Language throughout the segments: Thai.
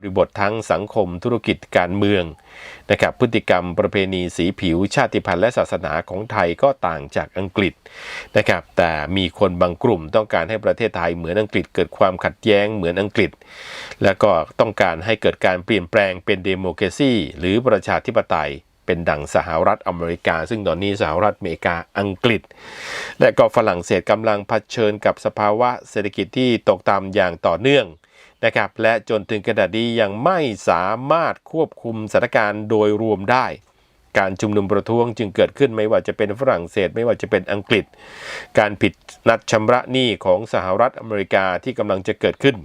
บริบททั้งสังคมธุรกิจการเมืองนะครับพฤติกรรมประเพณีสีผิวชาติพันธุ์และศาสนาของไทยก็ต่างจากอังกฤษนะครับแต่มีคนบางกลุ่มต้องการให้ประเทศไทยเหมือนอังกฤษ เกิดความขัดแย้งเหมือนอังกฤษ แล้วก็ต้องการให้เกิดการเปลี่ยนแปลงเป็นเดโมครซีหรือประชาธิปไตยเป็นดั่งสหรัฐอเมริกา ซึ่งตอนนี้สหรัฐอเมริกาอังกฤษ และก็ฝรั่งเศสกำลังเผชิญกับสภาวะเศรษฐกิจที่ตกต่ำอย่างต่อเนื่อง นะครับ และจนถึงขนาดนี้ยังไม่สามารถควบคุมสถานการณ์โดยรวมได้ การชุมนุมประท้วงจึงเกิดขึ้นไม่ว่าจะเป็นฝรั่งเศส ไม่ว่าจะเป็นอังกฤษ การผิดนัดชำระหนี้ของสหรัฐอเมริกาที่กำลังจะเกิดขึ้น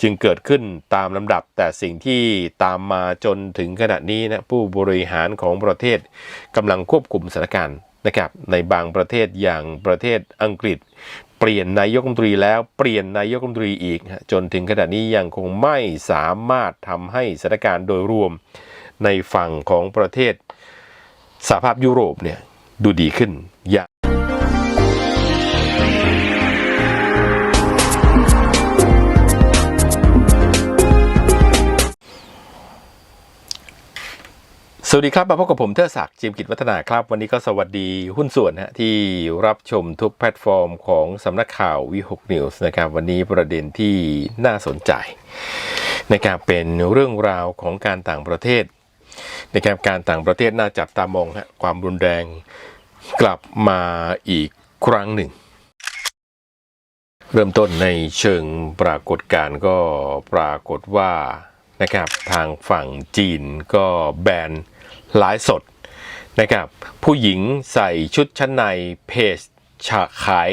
จึงเกิดขึ้นตามลำดับ แต่สิ่งที่ตามมาจนถึงขณะนี้นะผู้บริหารของประเทศกำลังควบคุมสถานการณ์นะครับในบางประเทศอย่างประเทศอังกฤษ เปลี่ยนนายกรัฐมนตรีแล้วเปลี่ยนนายกรัฐมนตรีอีก จนถึงขณะนี้ยังคงไม่สามารถทำให้สถานการณ์โดยรวมในฝั่งของประเทศสหภาพยุโรปเนี่ยดูดีขึ้นอย่าง สวัสดีครับ มาพบกับผมเทอศักดิ์จิมกิจวัฒนาครับ วันนี้ก็สวัสดีหุ้นส่วนฮะที่รับชมทุกแพลตฟอร์มของสำนักข่าววิหกนิวส์นะครับ วันนี้ประเด็นที่น่าสนใจนะครับเป็นเรื่องราวของการต่างประเทศนะครับการต่างประเทศน่าจับตามองฮะความรุนแรงกลับมาอีกครั้งหนึ่ง เริ่มต้นในเชิงปรากฏการณ์ก็ปรากฏว่านะครับทางฝั่งจีนก็แบน ไลฟ์สดนะครับผู้หญิงใส่ชุดชั้นในเพจฉาขาย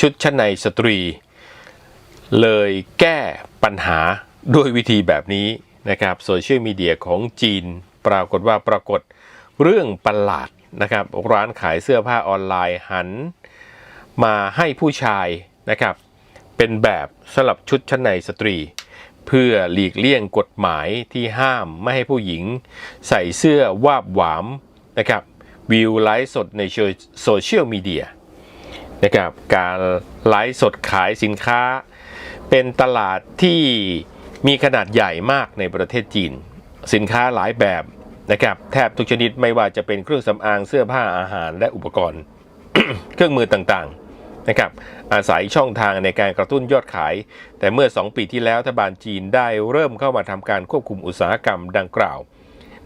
ชุดชั้นในสตรี เลยแก้ปัญหาด้วยวิธีแบบนี้นะครับโซเชียลมีเดียของจีนปรากฏว่าปรากฏเรื่องประหลาดนะครับร้านขายเสื้อผ้าออนไลน์หัน มาให้ผู้ชายนะครับเป็นแบบสลับชุดชั้นในสตรี เพื่อหลีกเลี่ยงกฎหมายที่ห้ามไม่ให้ผู้หญิง ใส่เสื้อวาบหวามนะครับวิวไลฟ์สดในโซเชียลมีเดียนะครับการไลฟ์สดขายสินค้า เป็นตลาดที่มีขนาดใหญ่มากในประเทศจีน สินค้าหลายแบบนะครับแทบทุกชนิดไม่ว่าจะเป็นเครื่องสำอางเสื้อผ้าอาหารและอุปกรณ์ เครื่องมือต่างๆ นะครับอาศัยช่องทางในการกระตุ้นยอดขาย แต่เมื่อ 2 ปีที่แล้วรัฐบาลจีนได้เริ่มเข้ามาทำการควบคุมอุตสาหกรรมดังกล่าว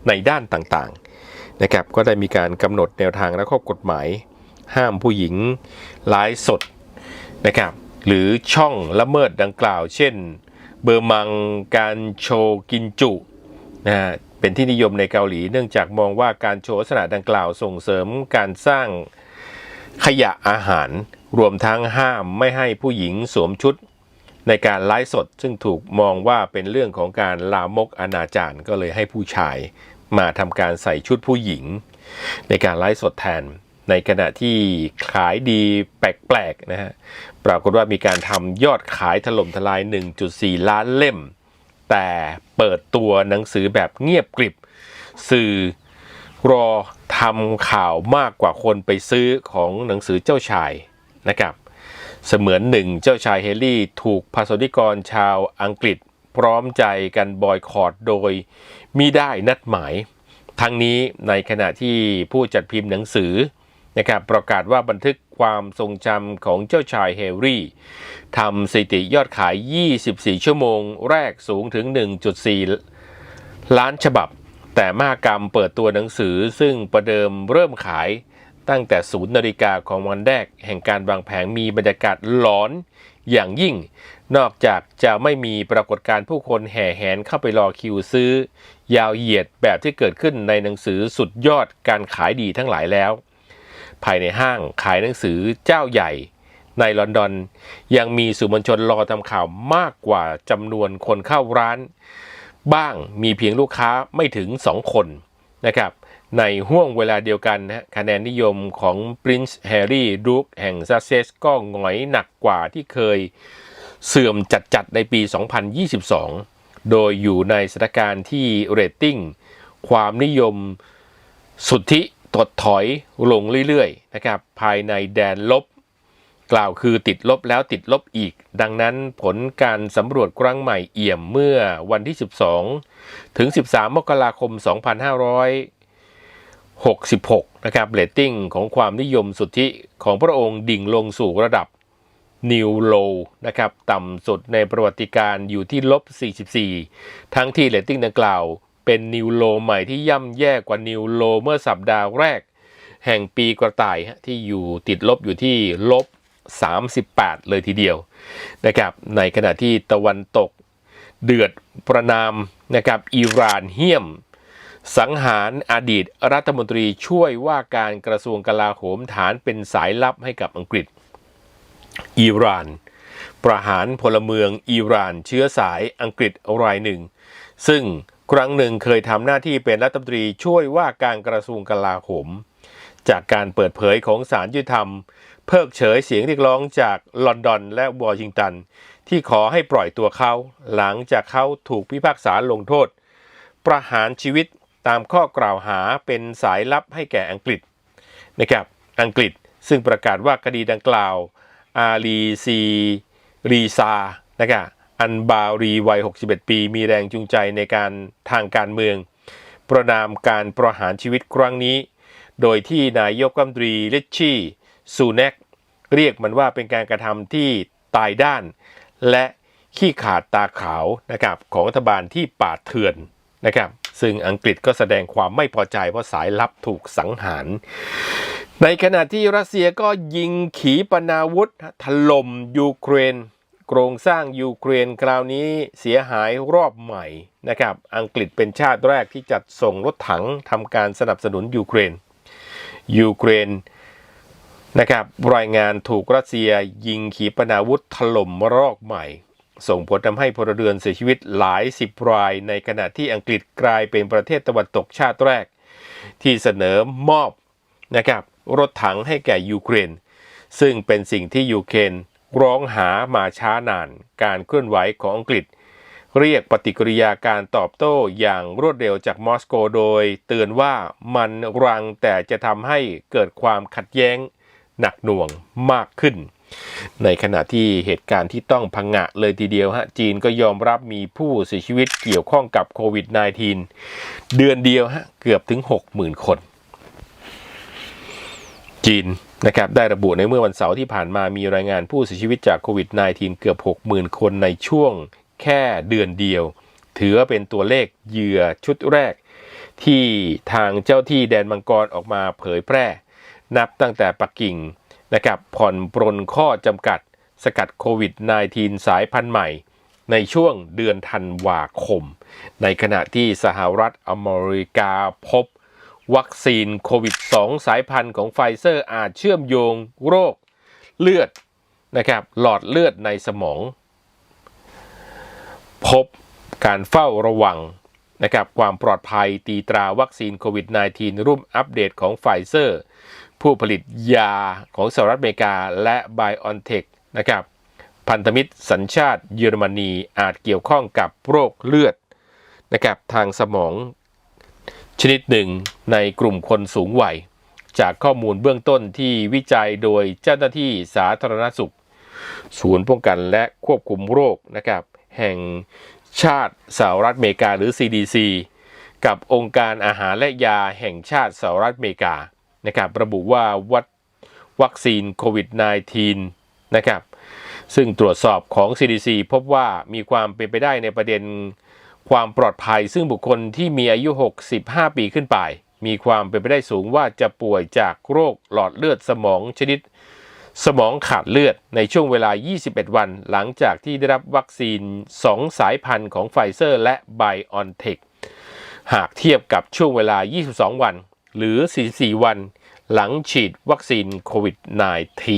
ในด้านต่างๆนะครับก็ได้มีการกำหนดแนวทางและข้อกฎหมาย ห้ามผู้หญิงไลฟ์สดนะครับหรือช่องละเมิดดังกล่าว เช่น เบอร์มังการโชว์กินจุนะฮะเป็นที่นิยมในเกาหลี เนื่องจากมองว่าการโชว์ลักษณะดังกล่าวส่งเสริมการสร้างขยะอาหาร รวมทั้งห้ามไม่ให้ผู้หญิงสวมชุด ในการไลฟ์สด ซึ่งถูกมองว่าเป็นเรื่องของการลามกอนาจารก็เลยให้ผู้ชาย มาทำการใส่ชุดผู้หญิง ในการไลฟ์สดแทน ในขณะที่ขายดีแปลกๆนะฮะปรากฏว่ามีการทำยอดขายถล่มทลาย 1.4 ล้านเล่ม แต่เปิดตัวหนังสือแบบเงียบกริบ สื่อรอทำข่าวมากกว่าคนไปซื้อของหนังสือเจ้าชาย นะครับ เสมือนหนึ่งเจ้าชายเฮลี่ถูกพาสนิกรชาวอังกฤษพร้อมใจกันบอยคอรดโดยมิได้นัดหมาย ทั้งนี้ในขณะที่ผู้จัดพิมพ์หนังสือนะครับประกาศว่าบันทึกความทรงจำของเจ้าชายเฮร์รี่ทำสถิติยอดขาย 24 ชั่วโมงแรกสูงถึง 1.4 ล้านฉบับ แต่มากรรมเปิดตัวหนังสือซึ่งประเดิมเริ่มขาย ตั้งแต่ศูนย์นาฬิกาของวันแรก แห่งการวางแผงมีบรรยากาศหลอนอย่างยิ่ง นอกจากจะไม่มีปรากฏการผู้คนแห่แหนเข้าไปรอคิวซื้อ ยาวเหยียดแบบที่เกิดขึ้นในหนังสือสุดยอดการขายดีทั้งหลายแล้ว ภายในห้างขายหนังสือเจ้าใหญ่ ในลอนดอน ยังมีสื่อมวลชนรอทำข่าวมากกว่าจำนวนคนเข้าร้าน บ้างมีเพียงลูกค้าไม่ถึง2คนนะครับ ในห่วงเวลาเดียวกันนะคะแนนนิยมของ Prince Harry ดูกแห่งซัสเซสก็หงอยหนักกว่าที่เคยเสื่อมจัดๆในปี 2022 โดยอยู่ในสถานการณ์ที่เรตติ้ง ความนิยมสุทธิถดถอยลงเรื่อยๆนะครับภายในแดนลบ กล่าวคือติดลบแล้วติดลบอีก ดังนั้นผลการสำรวจครั้งใหม่เอี่ยมเมื่อวันที่ 12 ถึง 13 มกราคม 66 นะครับเรตติ้งของความนิยมสุทธิของพระองค์ดิ่งลงสู่ระดับนิวโลนะครับต่ำสุดในประวัติการอยู่ที่ลบ 44 ทั้งที่เรตติ้งดังกล่าว เป็นนิวโลใหม่ที่ย่ำแย่กว่านิวโลเมื่อสัปดาห์แรก แห่งปีกระต่ายที่อยู่ติดลบอยู่ที่ลบ 38 เลยทีเดียวนะครับในขณะที่ตะวันตกเดือดประนามนะครับอิหร่านเหี้ยม สังหารอดีตรัฐมนตรีช่วยว่าการกระทรวงกลาโหมฐานเป็นสายลับให้กับอังกฤษ อิหร่าน ประหารพลเมืองอิหร่านเชื้อสายอังกฤษรายหนึ่ง ซึ่งครั้งหนึ่งเคยทำหน้าที่เป็นรัฐมนตรีช่วยว่าการกระทรวงกลาโหม จากการเปิดเผยของศาลยุติธรรม เพิกเฉยเสียงเรียกร้องจากลอนดอนและวอชิงตัน ที่ขอให้ปล่อยตัวเขา หลังจากเขาถูกพิพากษาลงโทษ ประหารชีวิต ตามข้อกล่าวหาเป็นสายลับให้แก่อังกฤษนะครับอังกฤษซึ่งประกาศว่าคดีดังกล่าวอาลีซีรีซานะครับอันบารีวัย 61 ปี มีแรงจูงใจในการทางการเมือง ประนามการประหารชีวิตครั้งนี้ โดยที่นายกรัฐมนตรีลิชชี่ซูเนกเรียกมันว่าเป็นการกระทำที่ตายด้าน และขี้ขาดตาขาวนะครับของรัฐบาลที่ป่าดเถื่อนนะครับ ซึ่งอังกฤษก็แสดงความไม่พอใจเพราะสายลับถูกสังหาร ในขณะที่รัสเซียก็ยิงขีปนาวุธถล่มยูเครน โครงสร้างยูเครนคราวนี้เสียหายรอบใหม่นะครับ อังกฤษเป็นชาติแรกที่จัดส่งรถถังทำการสนับสนุนยูเครน ยูเครนนะครับรายงานถูกรัสเซียยิงขีปนาวุธถล่มรอบใหม่ ส่งผลทำให้พลเรือนเสียชีวิตหลายสิบราย ในขณะที่อังกฤษกลายเป็นประเทศตะวันตกชาติแรก ที่เสนอมอบนะครับรถถังให้แก่ยูเครน ซึ่งเป็นสิ่งที่ยูเครนร้องหามาช้านาน การเคลื่อนไหวของอังกฤษ เรียกปฏิกิริยาการตอบโต้อย่างรวดเร็วจากมอสโกโดย เตือนว่ามันรังแต่จะทำให้เกิดความขัดแย้งหนักหน่วงมากขึ้น ในขณะที่เหตุการณ์ที่ต้องพังงะเลยทีเดียวฮะจีนก็ยอมรับมีผู้เสียชีวิตเกี่ยวข้องกับโควิด -19 เดือนเดียวฮะเกือบถึง 60,000 คน จีนนะครับได้ระบุในเมื่อวันเสาร์ที่ผ่านมามีรายงานผู้เสียชีวิตจากโควิด -19 เกือบ 60,000 คนในช่วงแค่เดือนเดียว ถือว่าเป็นตัวเลขเหยื่อชุดแรก ที่ทางเจ้าที่แดนมังกรออกมาเผยแพร่ นับตั้งแต่ปักกิ่ง นะครับผ่อนปรนข้อจำกัดสกัดโควิด -19 สายพันธุ์ใหม่ ในช่วงเดือนธันวาคม ในขณะที่สหรัฐอเมริกาพบ วัคซีนโควิด 2 สายพันธุ์ของไฟเซอร์อาจเชื่อมโยงโรคเลือดนะครับหลอดเลือดในสมอง พบการเฝ้าระวังนะครับความปลอดภัยตีตราวัคซีนโควิด -19 รุ่มอัปเดตของไฟเซอร์ ผู้ผลิตยาของสหรัฐอเมริกาและ b i o n t e c h นะครับพันธมิตรสัญชาติเยอรมนีอาจเกี่ยวข้องกับโรคเลือดนะครับทางสมองชนิดหนึ่งในกลุ่มคนสูงวัย จากข้อมูลเบื้องต้นที่วิจัยโดยเจ้าหน้าที่สาธารณสุข ศูนย์ป้องกันและควบคุมโรคนะครับแห่งชาติสหรัฐอเมริกาหรือ CDC กับองค์การอาหารและยาแห่งชาติสหรัฐอเมริกา นะครับระบุว่าวัดวัคซีนโควิด -19 นะครับซึ่งตรวจสอบของ CDC พบว่ามีความเป็นไปได้ในประเด็นความปลอดภัย ซึ่งบุคคลที่มีอายุ 65 ปีขึ้นไป มีความเป็นไปได้สูงว่าจะป่วยจากโรคหลอดเลือดสมองชนิด สมองขาดเลือดในช่วงเวลา 21 วัน หลังจากที่ได้รับวัคซีน 2 สายพันธุ์ของไฟเซอร์และ b i o n t e c h หากเทียบกับช่วงเวลา 22 วัน หรือ 44 วันหลังฉีดวัคซีนโควิด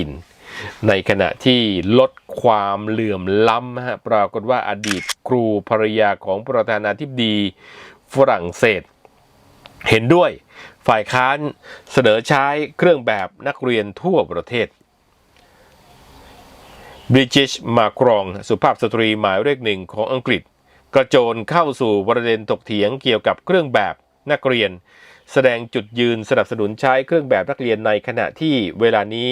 -19 ในขณะที่ลดความเหลื่อมล้ำฮะปรากฏว่าอดีตครูภรรยาของประธานาธิบดีฝรั่งเศส เห็นด้วยฝ่ายค้านเสนอใช้เครื่องแบบนักเรียนทั่วประเทศบริจิชมาครองสุภาพสตรีหมายเลขหนึ่งของอังกฤษ กระโจนเข้าสู่ประเด็นตกเถียงเกี่ยวกับเครื่องแบบนักเรียน แสดงจุดยืนสนับสนุนใช้เครื่องแบบนักเรียนในขณะที่เวลานี้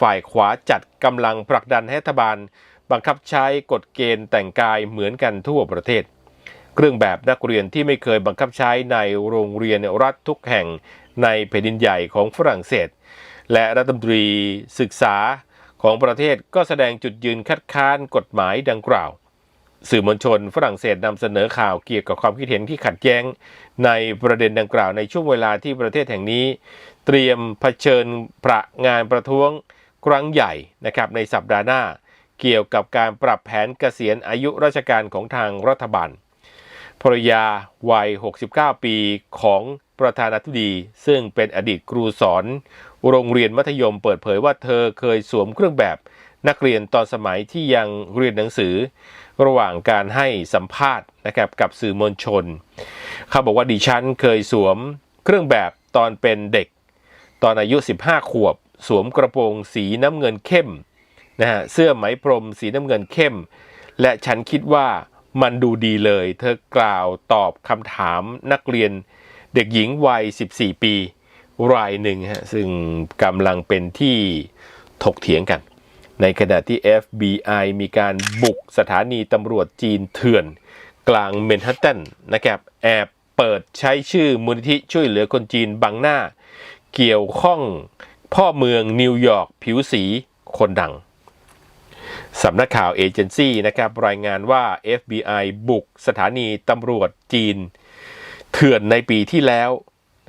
ฝ่ายขวาจัดกำลังผลักดันให้รัฐบาล บังคับใช้กฎเกณฑ์แต่งกายเหมือนกันทั่วประเทศ เครื่องแบบนักเรียนที่ไม่เคยบังคับใช้ในโรงเรียนรัฐทุกแห่งในแผ่นดินใหญ่ของฝรั่งเศส และรัฐมนตรีศึกษาของประเทศก็แสดงจุดยืนคัดค้านกฎหมายดังกล่าว สื่อมวลชนฝรั่งเศสนำเสนอข่าวเกี่ยวกับความคิดเห็นที่ขัดแย้ง ในประเด็นดังกล่าวในช่วงเวลาที่ประเทศแห่งนี้ เตรียมเผชิญประงานประท้วงครั้งใหญ่นะครับในสัปดาห์หน้า เกี่ยวกับการปรับแผนเกษียณอายุราชการของทางรัฐบาลภรรยาวัย 69 ปีของประธานาธิบดี ซึ่งเป็นอดีตครูสอน โรงเรียนมัธยมเปิดเผยว่าเธอเคยสวมเครื่องแบบ นักเรียนตอนสมัยที่ยังเรียนหนังสือ ระหว่างการให้สัมภาษณ์นะครับกับสื่อมวลชน เขาบอกว่าดิฉันเคยสวมเครื่องแบบตอนเป็นเด็ก ตอนอายุ 15 ขวบ สวมกระโปรงสีน้ำเงินเข้มนะฮะเสื้อไหมพรมสีน้ำเงินเข้ม และฉันคิดว่ามันดูดีเลย เธอกล่าวตอบคำถามนักเรียนเด็กหญิงวัย 14 ปี รายหนึ่งฮะซึ่งกำลังเป็นที่ถกเถียงกัน ในขณะที่ FBI มีการบุกสถานีตำรวจจีนเถื่อน กลางเมนฮัตตันนะครับแอบเปิดใช้ชื่อมูลนิธิช่วยเหลือคนจีนบังหน้า เกี่ยวข้องพ่อเมืองนิวยอร์กผิวสีคนดังสำนักข่าวเอเจนซี่นะครับรายงานว่า FBI บุกสถานีตำรวจจีน เถื่อนในปีที่แล้ว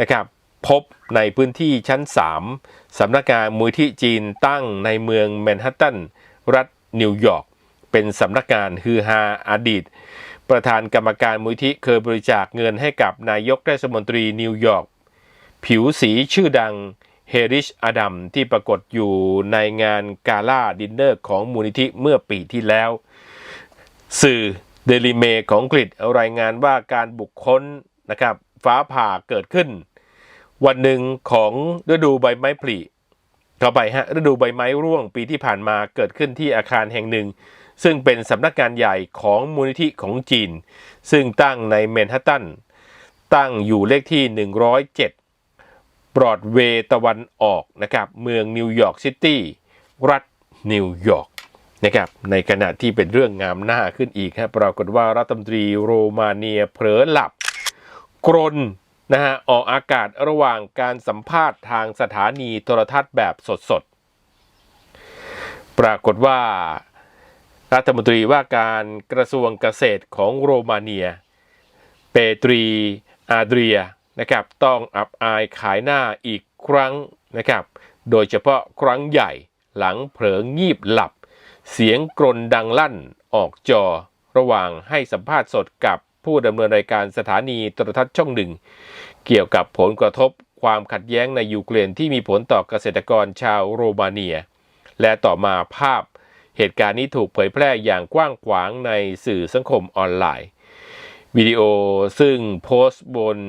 นะครับ พบในพื้นที่ชั้น 3สำนักงานมูลที่จีนตั้งในเมืองแมนฮัตตัน รัฐนิวยอร์ก เป็นสำนักงานฮือฮาอดีต ประธานกรรมการมูลที่เคยบริจาคเงินให้กับนายกเทศมนตรีนิวยอร์ก ผิวสีชื่อดังเฮริชอดัมที่ปรากฏอยู่ในงานกาล่าดินเนอร์ของมูลนิธิเมื่อปีที่แล้ว สื่อเดลิเมของอังกฤษรายงานว่าการบุกค้นนะครับฟ้าผ่าเกิดขึ้น วันหนึ่งของฤดูใบไม้ผลิเข้าไปฮะฤดูใบไม้ร่วงปีที่ผ่านมาเกิดขึ้นที่อาคารแห่งหนึ่ง ซึ่งเป็นสำนักงานใหญ่ของมูลนิธิของจีน ซึ่งตั้งในแมนฮัตตัน ตั้งอยู่เลขที่ 107บรอดเวย์ตะวันออกนะครับเมืองนิวยอร์กซิตี้รัฐนิวยอร์กนะครับในขณะที่เป็นเรื่องงามหน้าขึ้นอีกฮะปรากฏว่ารัฐมนตรีโรมาเนียเผลอหลับ กรน นะฮะออกอากาศระหว่างการสัมภาษณ์ทางสถานีโทรทัศน์แบบสดๆ ปรากฏว่ารัฐมนตรีว่าการกระทรวงเกษตรของโรมาเนีย เปตรีอาเดรียนะครับต้องอับอายขายหน้าอีกครั้งนะครับโดยเฉพาะครั้งใหญ่หลังเผลองีบหลับ เสียงกรนดังลั่นออกจอระหว่างให้สัมภาษณ์สดกับ ผู้ดำเนินรายการสถานีโทรทัศน์ช่องหนึ่งเกี่ยวกับผลกระทบความขัดแย้งในยูเครนที่มีผลต่อเกษตรกรชาวโรมาเนีย และต่อมาภาพเหตุการณ์นี้ถูกเผยแพร่อย่างกว้างขวางในสื่อสังคมออนไลน์ วิดีโอซึ่งโพสต์บน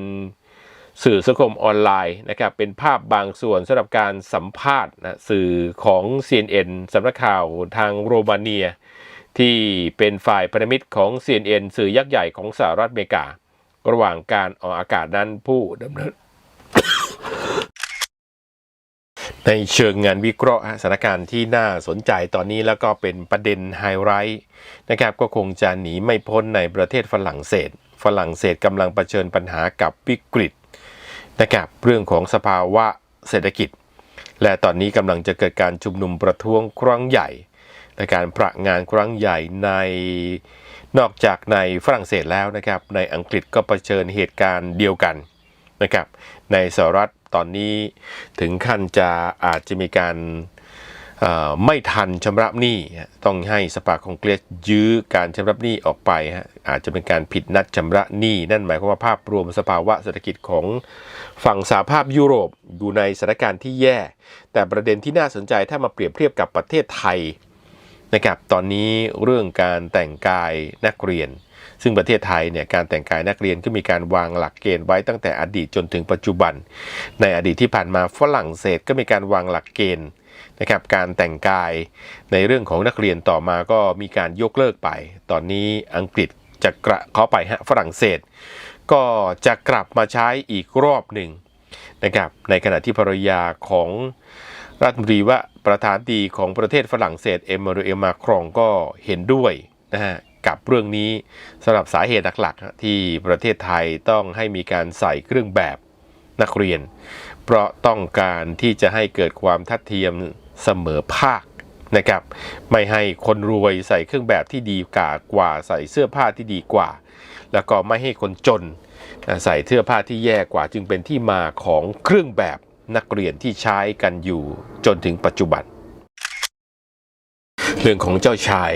สื่อสังคมออนไลน์นะครับเป็นภาพบางส่วนสำหรับการสัมภาษณ์นะสื่อของ CNN สำนักข่าวทางโรมาเนีย ที่เป็นฝ่ายพันธมิตรของ CNN สื่อยักษ์ใหญ่ของสหรัฐอเมริกา ระหว่างการออกอากาศนั้นผู้ดำเนินในเชิงงานวิเคราะห์สถานการณ์ที่น่าสนใจตอนนี้แล้วก็เป็นประเด็นไฮไลท์นะครับก็คงจะหนีไม่พ้นในประเทศฝรั่งเศส ฝรั่งเศสกำลังเผชิญปัญหากับวิกฤตนะครับเรื่องของสภาวะเศรษฐกิจ และตอนนี้กำลังจะเกิดการชุมนุมประท้วงครั้งใหญ่ ในการประงานครั้งใหญ่ในนอกจากในฝรั่งเศสแล้วนะครับ ในอังกฤษก็เผชิญเหตุการณ์เดียวกันนะครับ ในสหรัฐตอนนี้ถึงขั้นจะอาจจะมีการไม่ทันชำระหนี้ต้องให้สภาคองเกรสยื้อการชำระหนี้ออกไปฮะอาจจะเป็นการผิดนัดชำระหนี้นั่นหมายความว่าภาพรวมสภาวะเศรษฐกิจของฝั่งสหภาพยุโรปอยู่ในสถานการณ์ที่แย่ แต่ประเด็นที่น่าสนใจถ้ามาเปรียบเทียบกับประเทศไทย นะครับตอนนี้เรื่องการแต่งกายนักเรียน ซึ่งประเทศไทยเนี่ยการแต่งกายนักเรียนก็มีการวางหลักเกณฑ์ไว้ตั้งแต่อดีตจนถึงปัจจุบัน ในอดีตที่ผ่านมาฝรั่งเศสก็มีการวางหลักเกณฑ์นะครับการแต่งกายในเรื่องของนักเรียนต่อมาก็มีการยกเลิกไป ตอนนี้อังกฤษจะกระเข้าไปฮะฝรั่งเศส ก็จะกลับมาใช้อีกรอบหนึ่งนะครับในขณะที่ภรรยาของ รัฐมนตรีว่าประธานดีของประเทศฝรั่งเศสเอมมานูเอลมาครองก็เห็นด้วยนะฮะกับเรื่องนี้สำหรับสาเหตุหลักๆ ที่ประเทศไทยต้องให้มีการใส่เครื่องแบบนักเรียน เพราะต้องการที่จะให้เกิดความทัดเทียมเสมอภาคนะครับ ไม่ให้คนรวยใส่เครื่องแบบที่ดีกว่ากว่าใส่เสื้อผ้าที่ดีกว่า แล้วก็ไม่ให้คนจนใส่เสื้อผ้าที่แย่กว่าจึงเป็นที่มาของเครื่องแบบ นักเรียนที่ใช้กันอยู่จนถึงปัจจุบัน เรื่องของเจ้าชาย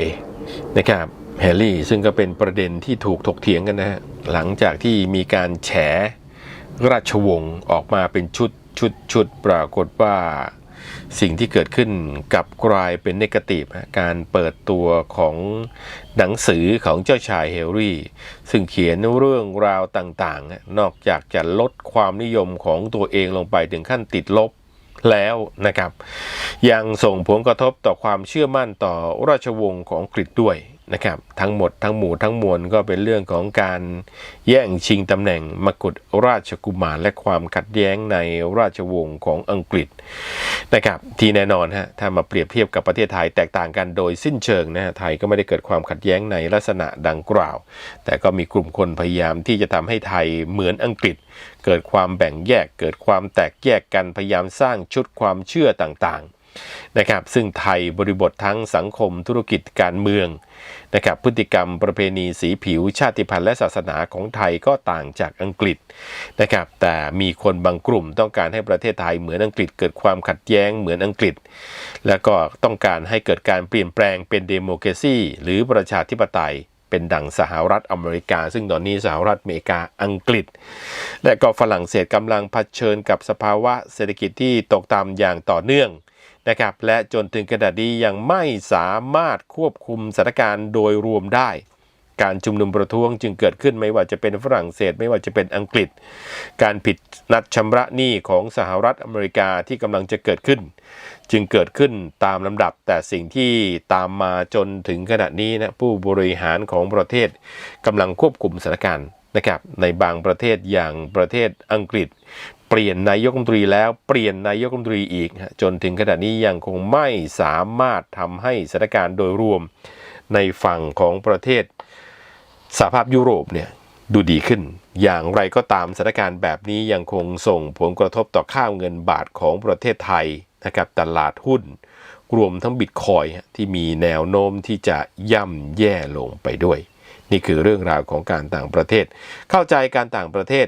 นะครับแฮร์รี่ซึ่งก็เป็นประเด็นที่ถูกถกเถียงกันนะฮะหลังจากที่มีการแฉราชวงศ์ออกมาเป็นชุดชุดชุดปรากฏว่า สิ่งที่เกิดขึ้นกับกลายเป็นนกาทีฟการเปิดตัวของหนังสือของเจ้าชายแฮร์รี่ ซึ่งเขียนเรื่องราวต่างๆ นอกจากจะลดความนิยมของตัวเองลงไปถึงขั้นติดลบแล้วนะครับ ยังส่งผลกระทบต่อความเชื่อมั่นต่อราชวงศ์ของอังกฤษด้วย นะครับทั้งหมดทั้งหมู่ทั้งมวลก็เป็นเรื่องของการแย่งชิงตำแหน่งมกุฎราชกุมารและความขัดแย้งในราชวงศ์ของอังกฤษนะครับที่แน่นอนฮะถ้ามาเปรียบเทียบกับประเทศไทยแตกต่างกันโดยสิ้นเชิงนะฮะไทยก็ไม่ได้เกิดความขัดแย้งในลักษณะดังกล่าว แต่ก็มีกลุ่มคนพยายามที่จะทำให้ไทยเหมือนอังกฤษ เกิดความแบ่งแยกเกิดความแตกแยกกันพยายามสร้างชุดความเชื่อต่างๆ นะครับซึ่งไทยบริบททั้งสังคมธุรกิจการเมืองนะครับพฤติกรรมประเพณีสีผิวชาติพันธุ์และศาสนาของไทยก็ต่างจากอังกฤษนะครับแต่มีคนบางกลุ่มต้องการให้ประเทศไทยเหมือนอังกฤษเกิดความขัดแย้งเหมือนอังกฤษ แล้วก็ต้องการให้เกิดการเปลี่ยนแปลงเป็นเดโมครซีหรือประชาธิปไตยเป็นดั่งสหรัฐอเมริกา ซึ่งตอนนี้สหรัฐอเมริกาอังกฤษ และก็ฝรั่งเศสกำลังเผชิญกับสภาวะเศรษฐกิจที่ตกต่ำอย่างต่อเนื่อง นะครับและจนถึงขนาดนี้ยังไม่สามารถควบคุมสถานการณ์โดยรวมได้ การชุมนุมประท้วงจึงเกิดขึ้นไม่ว่าจะเป็นฝรั่งเศส ไม่ว่าจะเป็นอังกฤษ การผิดนัดชำระหนี้ของสหรัฐอเมริกาที่กำลังจะเกิดขึ้น จึงเกิดขึ้นตามลำดับ แต่สิ่งที่ตามมาจนถึงขณะนี้นะผู้บริหารของประเทศกำลังควบคุมสถานการณ์นะครับในบางประเทศอย่างประเทศอังกฤษ เปลี่ยนนายกรัฐมนตรีแล้วเปลี่ยนนายกรัฐมนตรีอีก จนถึงขณะนี้ยังคงไม่สามารถทำให้สถานการณ์โดยรวมในฝั่งของประเทศสหภาพยุโรปเนี่ยดูดีขึ้น อย่างไรก็ตามสถานการณ์แบบนี้ยังคงส่งผลกระทบต่อค่าเงินบาทของประเทศไทยนะครับตลาดหุ้น รวมทั้งบิตคอยที่มีแนวโน้มที่จะย่ำแย่ลงไปด้วย นี่คือเรื่องราวของการต่างประเทศ เข้าใจการต่างประเทศ